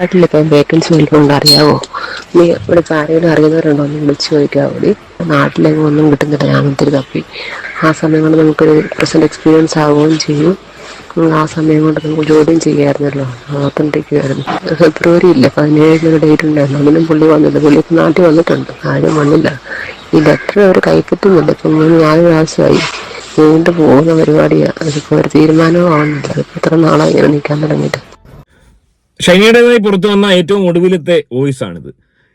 നാട്ടിലിപ്പം vacancy വല്ലതും അറിയാവോ? നീ ഇവിടെ ആരെങ്കിലും അറിയുന്നവരുണ്ടോ? ഒന്ന് വിളിച്ച് ചോദിക്കാവോ കൂടി നാട്ടിലേക്ക് ഒന്നും കിട്ടുന്നില്ല. ഞാൻ ഒത്തിരി തപ്പി. ആ സമയം കൊണ്ട് നമുക്കൊരു പ്രസന്റ് എക്സ്പീരിയൻസ് ആവുകയും ചെയ്യും. ആ സമയം കൊണ്ട് നമുക്ക് ജോലിയും ചെയ്യാമായിരുന്നല്ലോ ഓത്തന്റിക്കുമായിരുന്നു ഫെബ്രുവരി ഇല്ല. പതിനേഴിന് ഡേറ്റ് ഉണ്ടായിരുന്നു. അതിനും പുള്ളി വന്നില്ല. പുള്ളി ഇപ്പം നാട്ടിൽ വന്നിട്ടുണ്ട്. ആരും വന്നില്ല. ഈ ലെറ്റർ അവർ കൈപ്പറ്റുന്നില്ല ഇപ്പം മൂന്ന് നാല് പ്രാവശ്യമായി. വീണ്ടും പോകുന്ന പരിപാടിയാണ് അതിപ്പോൾ ഒരു തീരുമാനവും ആവുന്നില്ല അതിപ്പോൾ എത്ര നാളായി ഇങ്ങനെ നിൽക്കാൻ തുടങ്ങിയിട്ട്? ഷൈനിയുടേതായി പുറത്തു വന്ന ഏറ്റവും ഒടുവിലത്തെ വോയിസ് ആണിത്.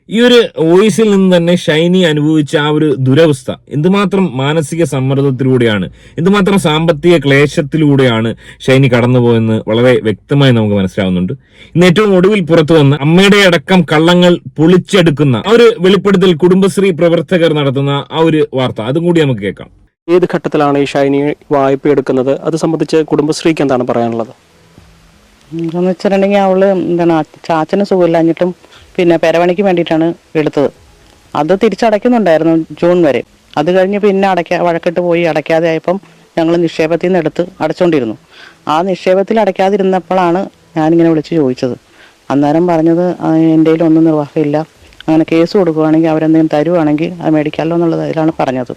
ഈ ഒരു വോയിസിൽ നിന്ന് തന്നെ ഷൈനി അനുഭവിച്ച ആ ഒരു ദുരവസ്ഥ എന്തുമാത്രം മാനസിക സമ്മർദ്ദത്തിലൂടെയാണ് എന്തുമാത്രം സാമ്പത്തിക ക്ലേശത്തിലൂടെയാണ് ഷൈനി കടന്നുപോയെന്ന് വളരെ വ്യക്തമായി നമുക്ക് മനസ്സിലാവുന്നുണ്ട്. ഇന്ന് ഏറ്റവും ഒടുവിൽ പുറത്തു വന്ന അമ്മയുടെ അടക്കം കള്ളങ്ങൾ പൊളിച്ചെടുക്കുന്ന ആ ഒരു വെളിപ്പെടുത്തൽ കുടുംബശ്രീ പ്രവർത്തകർ നടത്തുന്ന ആ ഒരു വാർത്ത അതും കൂടി നമുക്ക് കേൾക്കാം. ഏത് ഘട്ടത്തിലാണ് ഈ ഷൈനി വായ്പ എടുക്കുന്നത് അത് സംബന്ധിച്ച് കുടുംബശ്രീക്ക് എന്താണ് പറയാനുള്ളത്? എന്ന് വെച്ചിട്ടുണ്ടെങ്കിൽ അവൾ എന്താണ് ചാച്ചന് സുഖമില്ലാഞ്ഞിട്ടും പിന്നെ പെരവണിക്ക് വേണ്ടിയിട്ടാണ് എടുത്തത്. അത് തിരിച്ചടയ്ക്കുന്നുണ്ടായിരുന്നു ജൂൺ വരെ. അത് കഴിഞ്ഞ് പിന്നെ അടയ്ക്കാ വഴക്കിട്ട് പോയി അടയ്ക്കാതെ ആയപ്പം ഞങ്ങൾ നിക്ഷേപത്തിൽ നിന്ന് എടുത്ത് അടച്ചുകൊണ്ടിരുന്നു ആ നിക്ഷേപത്തിൽ അടയ്ക്കാതിരുന്നപ്പോഴാണ് ഞാനിങ്ങനെ വിളിച്ച് ചോദിച്ചത്. അന്നേരം പറഞ്ഞത് "ആ, എന്റെ ഒന്നും നിർവാഹമില്ല. അങ്ങനെ കേസ് കൊടുക്കുകയാണെങ്കിൽ അവരെന്തെങ്കിലും തരുവാണെങ്കിൽ അത് മേടിക്കാമല്ലോ എന്നുള്ളത് അതിലാണ് പറഞ്ഞത്.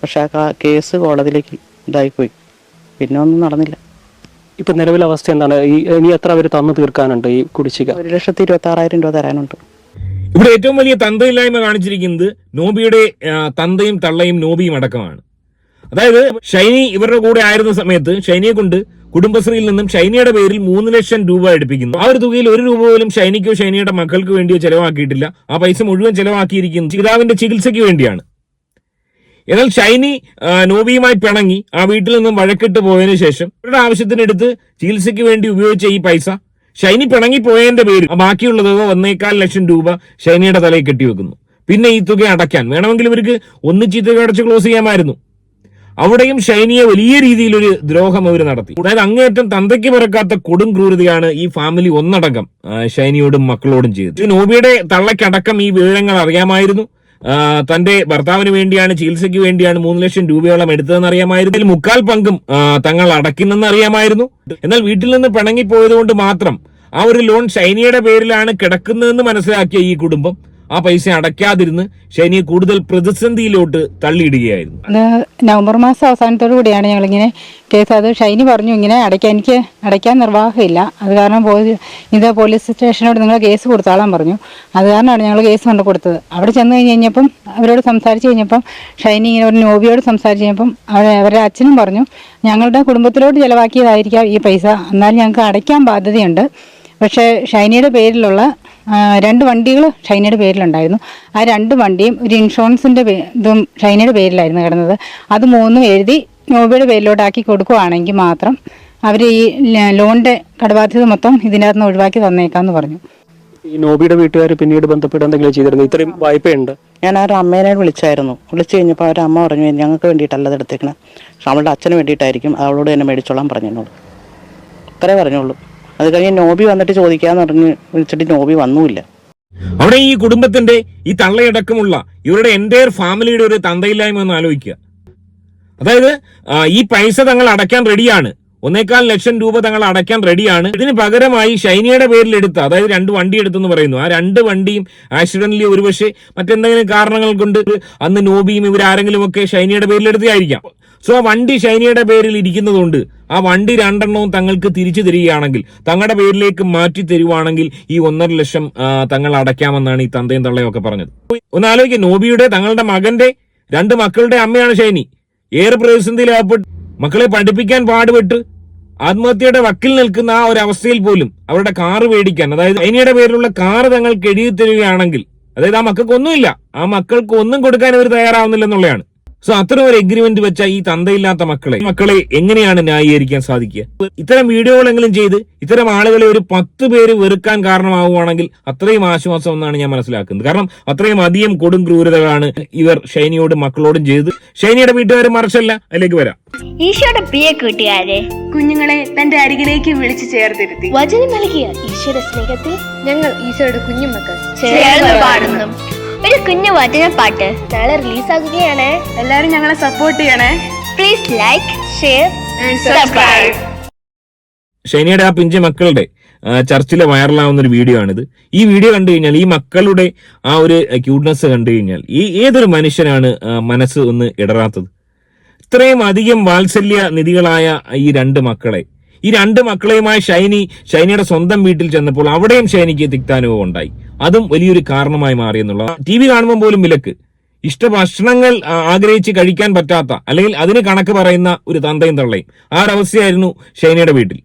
പക്ഷേ ആ കേസ് കോടതിയിലേക്ക് ഇതായിപ്പോയി. പിന്നെ ഒന്നും നടന്നില്ല. ഇപ്പൊ നിലവിലെ അവസ്ഥ എന്താണ്? ഈ ഇനി എത്ര അവർ തന്നു തീർക്കാനുണ്ട് ഈ കുടിശ്ശിക? ഒരു ലക്ഷത്തി ഇരുപത്തി ആറായിരം രൂപ തരാനുണ്ട്. ഇവിടെ ഏറ്റവും വലിയ തന്തയില്ലായ്മ കാണിച്ചിരിക്കുന്നത് നോബിയുടെ തന്തയും തള്ളയും നോബിയും അടക്കമാണ്. അതായത് ഷൈനി ഇവരുടെ കൂടെ ആയിരുന്ന സമയത്ത് ഷൈനിയെ കൊണ്ട് കുടുംബശ്രീയിൽ നിന്നും ഷൈനിയുടെ പേരിൽ മൂന്ന് ലക്ഷം രൂപ എടുപ്പിക്കുന്നു. ആ ഒരു തുകയിൽ ഒരു രൂപ പോലും ഷൈനിക്കോ ഷൈനിയുടെ മക്കൾക്ക് വേണ്ടിയോ ചെലവാക്കിയിട്ടില്ല. ആ പൈസ മുഴുവൻ ചെലവാക്കിയിരിക്കുന്നു. പിതാവിന്റെ ചികിത്സയ്ക്ക് വേണ്ടിയാണ്. എന്നാൽ ഷൈനി നോബിയുമായി പിണങ്ങി ആ വീട്ടിൽ നിന്നും വഴക്കിട്ട് പോയതിനു ശേഷം ഇവരുടെ ആവശ്യത്തിനെടുത്ത് ചികിത്സയ്ക്ക് വേണ്ടി ഉപയോഗിച്ച ഈ പൈസ ഷൈനി പിണങ്ങി പോയതിന്റെ പേരിൽ ബാക്കിയുള്ളത് ഒന്നേകാൽ ലക്ഷം രൂപ ഷൈനിയുടെ തലയിൽ കെട്ടിവെക്കുന്നു പിന്നെ ഈ തുക അടയ്ക്കാൻ വേണമെങ്കിൽ ഇവർക്ക് ഒന്നിച്ച് ഈ തുക അടച്ച് ക്ലോസ് ചെയ്യാമായിരുന്നു. അവിടെയും ഷൈനിയെ വലിയ രീതിയിൽ ഒരു ദ്രോഹം അവർ നടത്തി. അതായത് അങ്ങേയറ്റം തന്തയ്ക്ക് പിറക്കാത്ത കൊടും ക്രൂരതയാണ് ഈ ഫാമിലി ഒന്നടങ്കം ഷൈനിയോടും മക്കളോടും ചെയ്തത്. നോബിയുടെ തള്ളയ്ക്കടക്കം ഈ വിവരങ്ങൾ അറിയാമായിരുന്നു. തന്റെ ഭർത്താവിന് വേണ്ടിയാണ് ചികിത്സയ്ക്ക് വേണ്ടിയാണ് മൂന്ന് ലക്ഷം രൂപയോളം എടുത്തതെന്ന് അറിയാമായിരുന്നു മുക്കാൽ പങ്കും തങ്ങൾ അടയ്ക്കുന്നെന്ന് അറിയാമായിരുന്നു എന്നാൽ വീട്ടിൽ നിന്ന് പിണങ്ങിപ്പോയത് കൊണ്ട് മാത്രം ആ ഒരു ലോൺ ഷൈനിയുടെ പേരിലാണ് കിടക്കുന്നതെന്ന് മനസ്സിലാക്കിയ ഈ കുടുംബം ആ പൈസ അടയ്ക്കാതിരുന്ന് ശനിയെ കൂടുതൽ പ്രതിസന്ധിയിലോട്ട് തള്ളിയിടുകയായിരുന്നു. നവംബർ മാസം അവസാനത്തോടു കൂടിയാണ് ഞങ്ങളിങ്ങനെ കേസ്. അത് ഷൈനി പറഞ്ഞു ഇങ്ങനെ അടയ്ക്കാൻ എനിക്ക് അടയ്ക്കാൻ നിർവാഹമില്ല. അത് കാരണം ഇത് പോലീസ് സ്റ്റേഷനോട് നിങ്ങൾ കേസ് കൊടുത്താളാൻ പറഞ്ഞു. അത് കാരണമാണ് ഞങ്ങൾ കേസ് കൊണ്ട് കൊടുത്തത്. അവിടെ ചെന്ന് കഴിഞ്ഞ് കഴിഞ്ഞപ്പം അവരോട് സംസാരിച്ച് കഴിഞ്ഞപ്പം ഷൈനി ഇങ്ങനെ ഒരു നോബിയോട് സംസാരിച്ച് കഴിഞ്ഞപ്പം അവരുടെ അച്ഛനും പറഞ്ഞു ഞങ്ങളുടെ കുടുംബത്തിലോട്ട് ചിലവാക്കിയതായിരിക്കാം ഈ പൈസ. എന്നാലും ഞങ്ങൾക്ക് അടയ്ക്കാൻ ബാധ്യതയുണ്ട്. പക്ഷേ ഷൈനയുടെ പേരിലുള്ള രണ്ട് വണ്ടികൾ ഷൈനയുടെ പേരിലുണ്ടായിരുന്നു. ആ രണ്ട് വണ്ടിയും ഒരു ഇൻഷുറൻസിന്റെ ഇതും ഷൈനയുടെ പേരിലായിരുന്നു കിടന്നത്. അത് മൂന്നും എഴുതി നോബിയുടെ പേരിലോട്ടാക്കി കൊടുക്കുവാണെങ്കിൽ മാത്രം അവർ ഈ ലോണിന്റെ കടബാധ്യത മൊത്തം ഇതിനകത്ത് നിന്ന് ഒഴിവാക്കി തന്നേക്കാന്ന് പറഞ്ഞു. ഈ നോബിയുടെ വീട്ടുകാർ പിന്നീട് ബന്ധപ്പെട്ട് എന്തെങ്കിലും ചെയ്തിരുന്നു? ഇത്രയും വായ്പയുണ്ട്. ഞാൻ ആ ഒരു അമ്മേനെ വിളിച്ചായിരുന്നു. വിളിച്ചു കഴിഞ്ഞപ്പോൾ അവരുടെ അമ്മ പറഞ്ഞു ഞങ്ങൾക്ക് വേണ്ടിയിട്ടല്ല ഇത് എടുത്തേക്കണേ. പക്ഷെ അവളുടെ അച്ഛന് വേണ്ടിയിട്ടായിരിക്കും. അവളോട് തന്നെ മേടിച്ചോളാൻ പറഞ്ഞു അത്രേ പറഞ്ഞുള്ളൂ. അത് കഴിഞ്ഞ് നോബി വന്നിട്ട് ചോദിക്കാന്ന് പറഞ്ഞ് വിളിച്ചിട്ട് നോബി വന്നൂല്ല അവിടെ ഈ കുടുംബത്തിന്റെ ഈ തള്ളയടക്കമുള്ള ഇവരുടെ എന്റയർ ഫാമിലിയുടെ ഒരു തന്തയില്ലായ്മ ഒന്ന് ആലോചിക്കുക. അതായത് ഈ പൈസ തങ്ങൾ അടയ്ക്കാൻ റെഡിയാണ് ഒന്നേക്കാൽ ലക്ഷം രൂപ തങ്ങൾ അടയ്ക്കാൻ റെഡിയാണ് ഇതിന് പകരമായി ഷൈനിയുടെ പേരിൽ എടുത്ത അതായത് രണ്ട് വണ്ടി എടുത്തെന്ന് പറയുന്നു. ആ രണ്ട് വണ്ടിയും ആക്സിഡന്റലി ഒരുപക്ഷെ മറ്റെന്തെങ്കിലും കാരണങ്ങൾ കൊണ്ട് അന്ന് നോബിയും ഇവരാരെങ്കിലും ഒക്കെ ഷൈനിയുടെ പേരിൽ എടുത്തതായിരിക്കാം. സോ ആ വണ്ടി ഷൈനിയുടെ പേരിൽ ഇരിക്കുന്നതുകൊണ്ട് ആ വണ്ടി രണ്ടെണ്ണവും തങ്ങൾക്ക് തിരിച്ചു തരികയാണെങ്കിൽ തങ്ങളുടെ പേരിലേക്ക് മാറ്റി തരുവാണെങ്കിൽ ഈ ഒന്നര ലക്ഷം തങ്ങൾ അടയ്ക്കാമെന്നാണ് ഈ തന്തയും തള്ളയും ഒക്കെ പറഞ്ഞത്. ഒന്ന് ആലോചിക്കുക നോബിയുടെ തങ്ങളുടെ മകന്റെ രണ്ട് മക്കളുടെ അമ്മയാണ് ഷൈനി. ഏറെ പ്രതിസന്ധിയിലാകപ്പെട്ട് മക്കളെ പഠിപ്പിക്കാൻ പാടുപെട്ട് ആത്മഹത്യയുടെ വക്കിൽ നിൽക്കുന്ന ആ ഒരു അവസ്ഥയിൽ പോലും അവരുടെ കാറ് മേടിക്കാൻ അതായത് ഐനിയുടെ പേരിലുള്ള കാറ് തങ്ങൾക്ക് എഴുതി തരികയാണെങ്കിൽ അതായത് ആ മക്കൾക്ക് ഒന്നുമില്ല. ആ മക്കൾക്ക് ഒന്നും കൊടുക്കാൻ അവർ തയ്യാറാവുന്നില്ലെന്നുള്ളതാണ് സോ അത്തരം ഒരു എഗ്രിമെന്റ് വെച്ച ഈ തന്തയില്ലാത്ത മക്കളെ മക്കളെ എങ്ങനെയാണ് ന്യായീകരിക്കാൻ സാധിക്കുക? ഇത്തരം വീഡിയോകളെങ്കിലും ചെയ്ത് ഇത്തരം ആളുകളെ ഒരു പത്ത് പേര് വെറുക്കാൻ കാരണമാവുകയാണെങ്കിൽ അത്രയും ആശ്വാസം എന്നാണ് ഞാൻ മനസ്സിലാക്കുന്നത്. കാരണം അത്രയും അധികം കൊടും ക്രൂരതകളാണ് ഇവർ ഷൈനിയോടും മക്കളോടും ചെയ്ത് ഷൈനിയുടെ വീട്ടുകാരും മറിച്ചല്ല. അതിലേക്ക് വരാം. ഈശോയുടെ പ്രിയ കൂട്ടുകാരെ കുഞ്ഞുങ്ങളെ തന്റെ അരികിലേക്ക് വിളിച്ചു ചേർത്തിരുത്തി. വചനം നൽകിയ ഈശോയുടെ സ്നേഹത്തിൽ ഞങ്ങൾ ഈശോയുടെ കുഞ്ഞുമക്കൾ ചേർന്ന് പാടുന്നു. ഒരു കുഞ്ഞു വാറ്റിന പാട്ട്. നാളെ റിലീസാകുകയാണ്. എല്ലാവരും ഞങ്ങളെ സപ്പോർട്ട് ചെയ്യണേ. പ്ലീസ് ലൈക്ക് ഷെയർ സബ്സ്ക്രൈബ് ഷൈനിയുടെ ആ പിഞ്ച് മക്കളുടെ ചർച്ചിലെ വൈറലാവുന്ന ഒരു വീഡിയോ ആണിത്. ഈ വീഡിയോ കണ്ടു കഴിഞ്ഞാൽ ഈ മക്കളുടെ ആ ഒരു ക്യൂട്ട്നെസ് കണ്ടു കഴിഞ്ഞാൽ ഈ ഏതൊരു മനുഷ്യനാണ് മനസ്സ് ഒന്ന് ഇടറാത്തത്? ഇത്രയും അധികം വാത്സല്യ നിധികളായ ഈ രണ്ട് മക്കളെ ഈ രണ്ട് മക്കളെയുമായി ഷൈനി ഷൈനിയുടെ സ്വന്തം വീട്ടിൽ ചെന്നപ്പോൾ അവിടെയും ഷൈനിക്ക് തിക്താനുഭവം ഉണ്ടായി. അതും വലിയൊരു കാരണമായി മാറി എന്നുള്ള ടി വി കാണുമ്പോൾ പോലും വിലക്ക്. ഇഷ്ട ഭക്ഷണങ്ങൾ ആഗ്രഹിച്ച് കഴിക്കാൻ പറ്റാത്ത അല്ലെങ്കിൽ അതിന് കണക്ക് പറയുന്ന ഒരു തന്തയും തള്ളയും. ആ ഒരവസ്ഥയായിരുന്നു ഷൈനിയുടെ വീട്ടിൽ.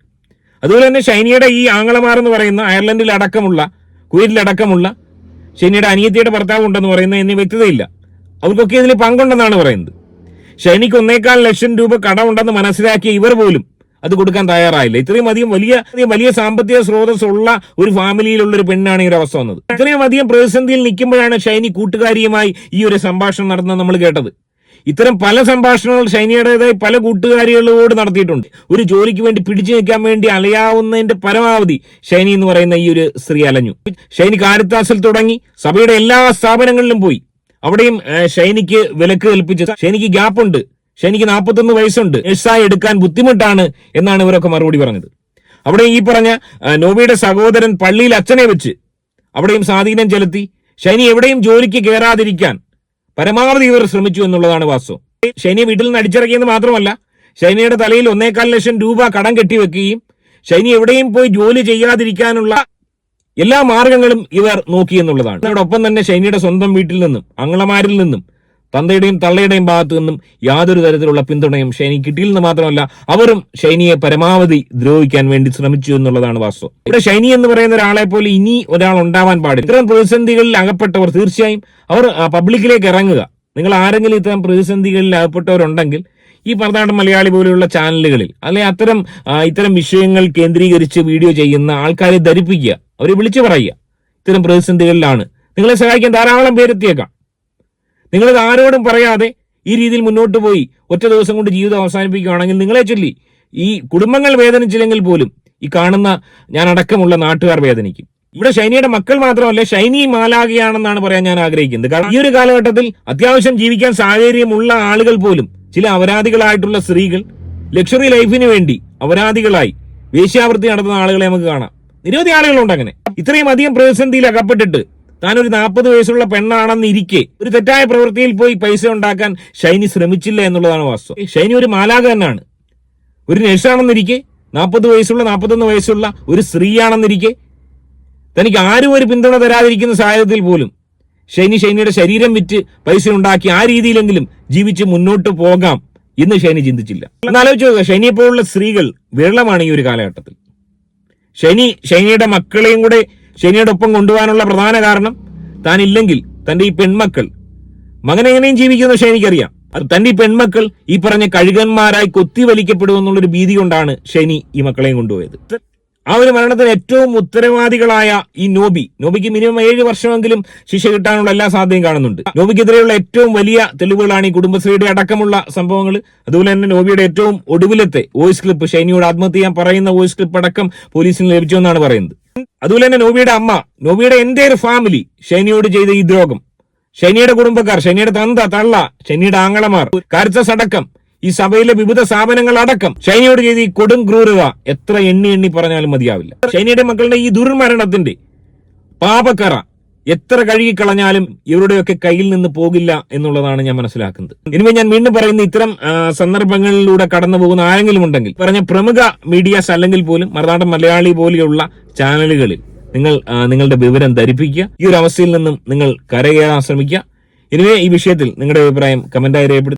അതുപോലെ തന്നെ ഷൈനിയുടെ ഈ ആംഗളമാർ എന്ന് പറയുന്ന അയർലൻഡിൽ അടക്കമുള്ള കുവൈറ്റിൽ അടക്കമുള്ള ഷൈനിയുടെ അനിയത്തിയുടെ ഭർത്താവ് ഉണ്ടെന്ന് പറയുന്ന എന്നീ വ്യക്തതയില്ല. അവർക്കൊക്കെ ഇതിൽ പങ്കുണ്ടെന്നാണ് പറയുന്നത്. ഷൈനിക്ക് ഒന്നേക്കാൽ ലക്ഷം രൂപ കടമുണ്ടെന്ന് മനസ്സിലാക്കിയ ഇവർ പോലും അത് കൊടുക്കാൻ തയ്യാറായില്ല. ഇത്രയും അധികം വലിയ വലിയ സാമ്പത്തിക സ്രോതസ് ഉള്ള ഒരു ഫാമിലിയിലുള്ള ഒരു പെണ്ണാണ് ഈ ഒരു അവസ്ഥ വന്നത്. ഇത്രയും അധികം പ്രതിസന്ധിയിൽ നിൽക്കുമ്പോഴാണ് ഷൈനി കൂട്ടുകാരിയുമായി ഈ ഒരു സംഭാഷണം നടന്നത് നമ്മൾ കേട്ടത്. ഇത്തരം പല സംഭാഷണങ്ങൾ ഷൈനിയുടേതായി പല കൂട്ടുകാരികളോട് നടത്തിയിട്ടുണ്ട്. ഒരു ജോലിക്ക് വേണ്ടി പിടിച്ചു നിൽക്കാൻ വേണ്ടി അലയാവുന്നതിന്റെ പരമാവധി ഷൈനി എന്ന് പറയുന്ന ഈ ഒരു സ്ത്രീ അലഞ്ഞു. ഷൈനി കാരിത്താസിൽ തുടങ്ങി സഭയുടെ എല്ലാ സ്ഥാപനങ്ങളിലും പോയി. അവിടെയും ഷൈനിക്ക് വിലക്ക് കൽപ്പിച്ച്. ഷൈനിക്ക് ഗ്യാപ്പ് ഉണ്ട് എനിക്ക് നാൽപ്പത്തൊന്ന് വയസ്സുണ്ട്. നഴ്സായി എടുക്കാൻ ബുദ്ധിമുട്ടാണ് എന്നാണ് ഇവരൊക്കെ മറുപടി പറഞ്ഞത്. അവിടെ ഈ പറഞ്ഞ നോബിയുടെ സഹോദരൻ പള്ളിയിൽ അച്ഛനെ വെച്ച് അവിടെയും സ്വാധീനം ചെലുത്തി. ശനി എവിടെയും ജോലിക്ക് കയറാതിരിക്കാൻ പരമാവധി ഇവർ ശ്രമിച്ചു എന്നുള്ളതാണ് വാസ്തവം. ശനി വീട്ടിൽ നിന്ന് അടിച്ചിറക്കിയെന്ന് മാത്രമല്ല ശനിയുടെ തലയിൽ ഒന്നേകാൽ ലക്ഷം രൂപ കടം കെട്ടിവെക്കുകയും ശനി എവിടെയും പോയി ജോലി ചെയ്യാതിരിക്കാനുള്ള എല്ലാ മാർഗങ്ങളും ഇവർ നോക്കി എന്നുള്ളതാണ്. അതോടൊപ്പം തന്നെ ശനിയുടെ സ്വന്തം വീട്ടിൽ നിന്നും അങ്ങളമാരിൽ നിന്നും തന്തയുടെയും തള്ളയുടെയും ഭാഗത്തു നിന്നും യാതൊരു തരത്തിലുള്ള പിന്തുണയും ഷൈനി കിട്ടിയില്ലെന്ന് മാത്രമല്ല അവരും ഷൈനിയെ പരമാവധി ദ്രോഹിക്കാൻ വേണ്ടി ശ്രമിച്ചു എന്നുള്ളതാണ് വാസ്തവം. ഇവിടെ ഷൈനി എന്ന് പറയുന്ന ഒരാളെ പോലെ ഇനി ഒരാൾ ഉണ്ടാവാൻ പാടില്ല. ഇത്തരം പ്രതിസന്ധികളിൽ അകപ്പെട്ടവർ തീർച്ചയായും അവർ പബ്ലിക്കിലേക്ക് ഇറങ്ങുക. നിങ്ങൾ ആരെങ്കിലും ഇത്തരം പ്രതിസന്ധികളിൽ അകപ്പെട്ടവരുണ്ടെങ്കിൽ ഈ പറഞ്ഞാട്ട് മലയാളി പോലെയുള്ള ചാനലുകളിൽ അല്ലെ അത്തരം ഇത്തരം വിഷയങ്ങൾ കേന്ദ്രീകരിച്ച് വീഡിയോ ചെയ്യുന്ന ആൾക്കാരെ ധരിപ്പിക്കുക. അവരെ വിളിച്ചു പറയുക. ഇത്തരം പ്രതിസന്ധികളിലാണ്. നിങ്ങളെ സഹായിക്കാൻ ധാരാളം പേരെത്തിയേക്കാം. നിങ്ങളിത് ആരോടും പറയാതെ ഈ രീതിയിൽ മുന്നോട്ട് പോയി ഒറ്റ ദിവസം കൊണ്ട് ജീവിതം അവസാനിപ്പിക്കുകയാണെങ്കിൽ നിങ്ങളെ ചൊല്ലി ഈ കുടുംബങ്ങൾ വേദനിച്ചില്ലെങ്കിൽ പോലും ഈ കാണുന്ന ഞാൻ അടക്കമുള്ള നാട്ടുകാർ വേദനിക്കും. ഇവിടെ ഷൈനിയുടെ മക്കൾ മാത്രമല്ല ഷൈനി മാലാകയാണെന്നാണ് പറയാൻ ഞാൻ ആഗ്രഹിക്കുന്നത്. കാരണം ഈ ഒരു കാലഘട്ടത്തിൽ അത്യാവശ്യം ജീവിക്കാൻ സാഹചര്യമുള്ള ആളുകൾ പോലും ചില അപരാധികളായിട്ടുള്ള സ്ത്രീകൾ ലക്ഷറി ലൈഫിന് വേണ്ടി അപരാധികളായി വേശ്യാവൃത്തി നടത്തുന്ന ആളുകളെ നമുക്ക് കാണാം. നിരവധി ആളുകളുണ്ട് അങ്ങനെ. ഇത്രയും അധികം പ്രതിസന്ധിയിൽ അകപ്പെട്ടിട്ട് താനൊരു നാൽപ്പത് വയസ്സുള്ള പെണ്ണാണെന്ന് ഇരിക്കെ. ഒരു തെറ്റായ പ്രവൃത്തിയിൽ പോയി പൈസ ഉണ്ടാക്കാൻ ഷൈനി ശ്രമിച്ചില്ല എന്നുള്ളതാണ് വാസ്തവം. ഷൈനി ഒരു മാലാഖ തന്നെയാണ്. ഒരു നഴ്സാണെന്നിരിക്കെ നാൽപ്പത് വയസ്സുള്ള നാൽപ്പത്തൊന്ന് വയസ്സുള്ള ഒരു സ്ത്രീയാണെന്നിരിക്കെ തനിക്ക് ആരും ഒരു പിന്തുണ തരാതിരിക്കുന്ന സാഹചര്യത്തിൽ പോലും ഷൈനി ഷൈനിയുടെ ശരീരം വിറ്റ് പൈസ ഉണ്ടാക്കി ആ രീതിയിലെങ്കിലും ജീവിച്ച് മുന്നോട്ട് പോകാം എന്ന് ഷൈനി ചിന്തിച്ചില്ല. എന്നാലോചിച്ച് നോക്കുക ഷൈനിയെ പോലുള്ള സ്ത്രീകൾ വിരളമാണ് ഈ ഒരു കാലഘട്ടത്തിൽ. ഷൈനി ഷൈനിയുടെ മക്കളെയും കൂടെ ഷൈനിയുടെ ഒപ്പം കൊണ്ടുപോകാനുള്ള പ്രധാന കാരണം താൻ ഇല്ലെങ്കിൽ തന്റെ ഈ പെൺമക്കൾ. മകൻ എങ്ങനെയും ജീവിക്കുന്ന പക്ഷേ എനിക്കറിയാം. അത് തന്റെ ഈ പെൺമക്കൾ ഈ പറഞ്ഞ കഴുകന്മാരായി കൊത്തിവലിക്കപ്പെടുമെന്നുള്ളൊരു ഭീതി കൊണ്ടാണ് ശനി ഈ മക്കളെയും കൊണ്ടുപോയത്. ആ ഒരു മരണത്തിന് ഏറ്റവും ഉത്തരവാദികളായ ഈ നോബി. നോബിക്ക് മിനിമം ഏഴ് വർഷമെങ്കിലും ശിക്ഷ കിട്ടാനുള്ള എല്ലാ സാധ്യതയും കാണുന്നുണ്ട്. നോബിക്കെതിരെയുള്ള ഏറ്റവും വലിയ തെളിവുകളാണ് ഈ കുടുംബശ്രീയുടെ അടക്കമുള്ള സംഭവങ്ങൾ അതുപോലെ തന്നെ നോബിയുടെ ഏറ്റവും ഒടുവിലത്തെ വോയിസ് ക്ലിപ്പ് ഷൈനിയോട് ആത്മഹത്യ ചെയ്യാൻ പറയുന്ന വോയിസ് ക്ലിപ്പ് അടക്കം പോലീസിന് ലഭിച്ചു എന്നാണ് പറയുന്നത്. അതുപോലെ തന്നെ നോബിയുടെ അമ്മ. നോബിയുടെ എന്റെ ഫാമിലി ഷൈനിയോട് ചെയ്ത ഈ ദ്രോഹം. ഷൈനിയുടെ കുടുംബക്കാർ ഷൈനിയുടെ തന്ത തള്ള ഷൈനിയുടെ ആങ്ങളമാർ കാരിച്ചസ് അടക്കം ഈ സഭയിലെ വിവിധ സ്ഥാപനങ്ങൾ അടക്കം ഷൈനിയോട് ചെയ്ത ഈ കൊടും ക്രൂരത എത്ര എണ്ണി എണ്ണി പറഞ്ഞാലും മതിയാവില്ല. ഷൈനിയുടെ മക്കളുടെ ഈ ദുർമരണത്തിന്റെ പാപക്കറ എത്ര കഴുകിക്കളഞ്ഞാലും ഇവരുടെയൊക്കെ കയ്യിൽ നിന്ന് പോകില്ല എന്നുള്ളതാണ് ഞാൻ മനസ്സിലാക്കുന്നത്. ഇനിമേ ഞാൻ വീണ്ടും പറയുന്ന ഇത്തരം സന്ദർഭങ്ങളിലൂടെ കടന്നു പോകുന്ന ആരെങ്കിലും ഉണ്ടെങ്കിൽ പറഞ്ഞ പ്രമുഖ മീഡിയാസ് അല്ലെങ്കിൽ പോലും മറുനാടൻ മലയാളി പോലെയുള്ള ചാനലുകളിൽ നിങ്ങൾ നിങ്ങളുടെ വിവരം ധരിപ്പിക്കുക. ഈ ഒരു അവസ്ഥയിൽ നിന്നും നിങ്ങൾ കരകയറാൻ ശ്രമിക്കുക. ഇനിവേ ഈ വിഷയത്തിൽ നിങ്ങളുടെ അഭിപ്രായം കമന്റായി രേഖപ്പെടുത്തുക.